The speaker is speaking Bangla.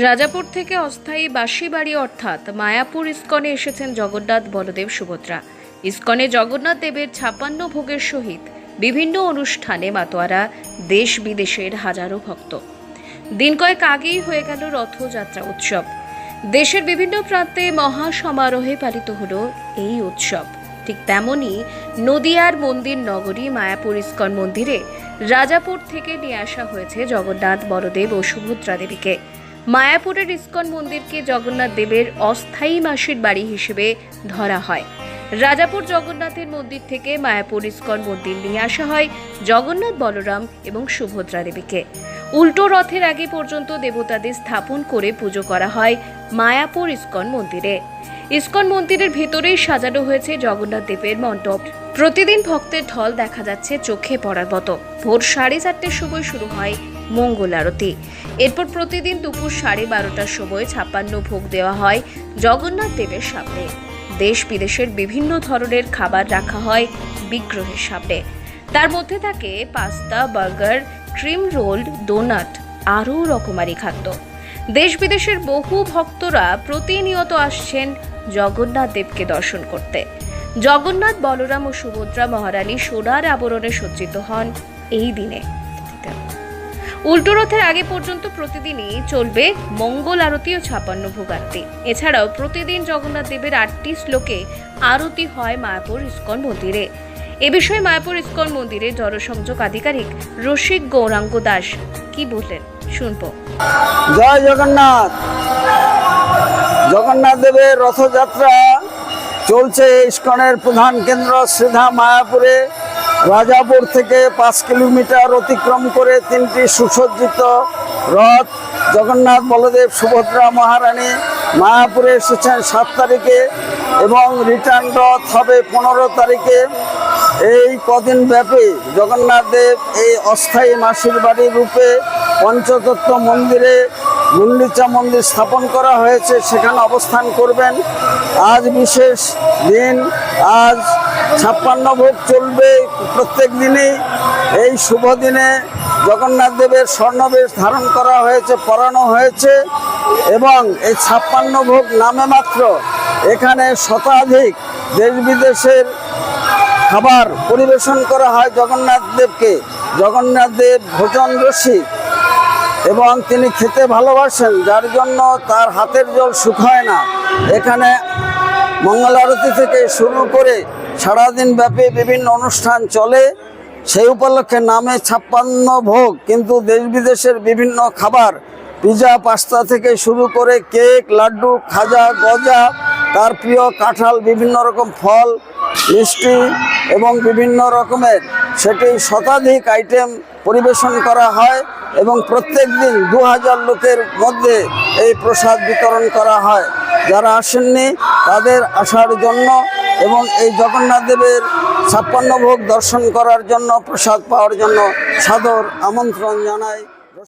রাজাপুর থেকে অস্থায়ী বাসি বাড়ি অর্থাৎ মায়াপুর ইস্কনে এসেছেন জগন্নাথ বলদেব সুভদ্রা। ইস্কনে জগন্নাথ দেবের ছাপান্ন ভোগের সহিত বিভিন্ন অনুষ্ঠানে মাতোয়ারা দেশ বিদেশের হাজারো ভক্ত। দিন কয়েক আগেই হয়ে গেল রথযাত্রা উৎসব। দেশের বিভিন্ন প্রান্তে মহা সমারোহে পালিত হলো এই উৎসব। ঠিক তেমনই নদিয়ার মন্দির নগরী মায়াপুর ইস্কন মন্দিরে রাজাপুর থেকে নিয়ে আসা হয়েছে জগন্নাথ বলদেব ও সুভদ্রা দেবীকে। মায়াপুরের ইস্কন মন্দিরকে জগন্নাথ দেবের অস্থায়ী মাসির বাড়ি হিসেবে ধরা হয়। রাজাপুর জগন্নাথের মন্দির থেকে মায়াপুর ইস্কন মন্দির নিয়ে আসা হয় জগন্নাথ বলরাম এবং সুভদ্রা দেবীকে। উল্টো রথের আগে পর্যন্ত দেবতাদের স্থাপন করে পুজো করা হয় মায়াপুর ইস্কন মন্দিরে। ইস্কন মন্দিরের ভেতরেই সাজানো হয়েছে জগন্নাথ দেবের মণ্ডপ। প্রতিদিন ভক্তের ঢল দেখা যাচ্ছে চোখে পড়ার মতো। ভোর সাড়ে চারটের সময় শুরু হয় মঙ্গল আরতি। এরপর প্রতিদিন দুপুর সাড়ে বারোটার সময় ছাপ্পান্ন ভোগ দেওয়া হয় জগন্নাথ দেবের সামনে। দেশ বিদেশের বিভিন্ন ধরনের খাবার রাখা হয় বিগ্রহের সামনে। তার মধ্যে থাকে pasta, burger, cream roll, donut, আরও রকমারি খাদ্য। দেশ বিদেশের বহু ভক্তরা প্রতিনিয়ত আসছেন জগন্নাথ দেবকে দর্শন করতে। জগন্নাথ বলরাম ও সুভদ্রা মহারানী সোনার আবরণে সজ্জিত হন এই দিনে। উল্টো রথের আগে পর্যন্ত প্রতিদিনই চলবে মঙ্গল আরতি ও ছাপান্ন ভোগ আরতি এছাড়াও প্রতিদিন জগন্নাথ দেবের আটটি শ্লোকে আরতি হয় মায়াপুর ইস্কন মন্দিরে। এ বিষয়ে মায়াপুর ইস্কন মন্দিরে জনসংযোগ আধিকারিক রসিক গৌরাঙ্গ দাস কি বললেন শুনব। জয় জগন্নাথ। জগন্নাথ দেবের রথযাত্রা চলছে ইস্কনের প্রধান কেন্দ্র শ্রীধা মায়াপুরে। রাজাপুর থেকে পাঁচ কিলোমিটার অতিক্রম করে তিনটি সুসজ্জিত রথ, জগন্নাথ বলদেব সুভদ্রা মহারানী মায়াপুরে এসেছেন সাত তারিখে এবং রিটার্ন রথ হবে পনেরো তারিখে। এই কদিন ব্যাপী জগন্নাথ দেব এই অস্থায়ী মাসির বাড়ি রূপে পঞ্চতত্ত্ব মন্দিরে গুন্ডিচা মন্দির স্থাপন করা হয়েছে, সেখানে অবস্থান করবেন। আজ বিশেষ দিন, আজ ছাপ্পান্ন ভোগ চলবে প্রত্যেক দিনই। এই শুভ দিনে জগন্নাথ দেবের স্বর্ণবেশ ধারণ করা হয়েছে, পরানো হয়েছে, এবং এই ছাপ্পান্ন ভোগ নামে মাত্র এখানে শতাধিক দেশ বিদেশের খাবার পরিবেশন করা হয় জগন্নাথ দেবকে। জগন্নাথ দেব ভোজন রসিক। এবং তিনি খেতে ভালোবাসেন, যার জন্য তার হাতের জল শুকায় না। এখানে মঙ্গল আরতি থেকে শুরু করে সারাদিন ব্যাপী বিভিন্ন অনুষ্ঠান চলে। সেই উপলক্ষে নামে ছাপ্পান্ন ভোগ, কিন্তু দেশ বিদেশের বিভিন্ন খাবার, পিজা, পাস্তা থেকে শুরু করে কেক, লাড্ডু, খাজা, গজা, তার প্রিয় কাঁঠাল, বিভিন্ন রকম ফল মিষ্টি এবং বিভিন্ন রকমের সেটি শতাধিক আইটেম পরিবেশন করা হয় এবং প্রত্যেক দিন দু হাজার লোকের মধ্যে এই প্রসাদ বিতরণ করা হয়। যারা আসেননি, তাদের আসার জন্য এবং এই জগন্নাথ দেবের ছাপ্পান্ন ভোগ দর্শন করার জন্য প্রসাদ পাওয়ার জন্য সাদর আমন্ত্রণ জানাই।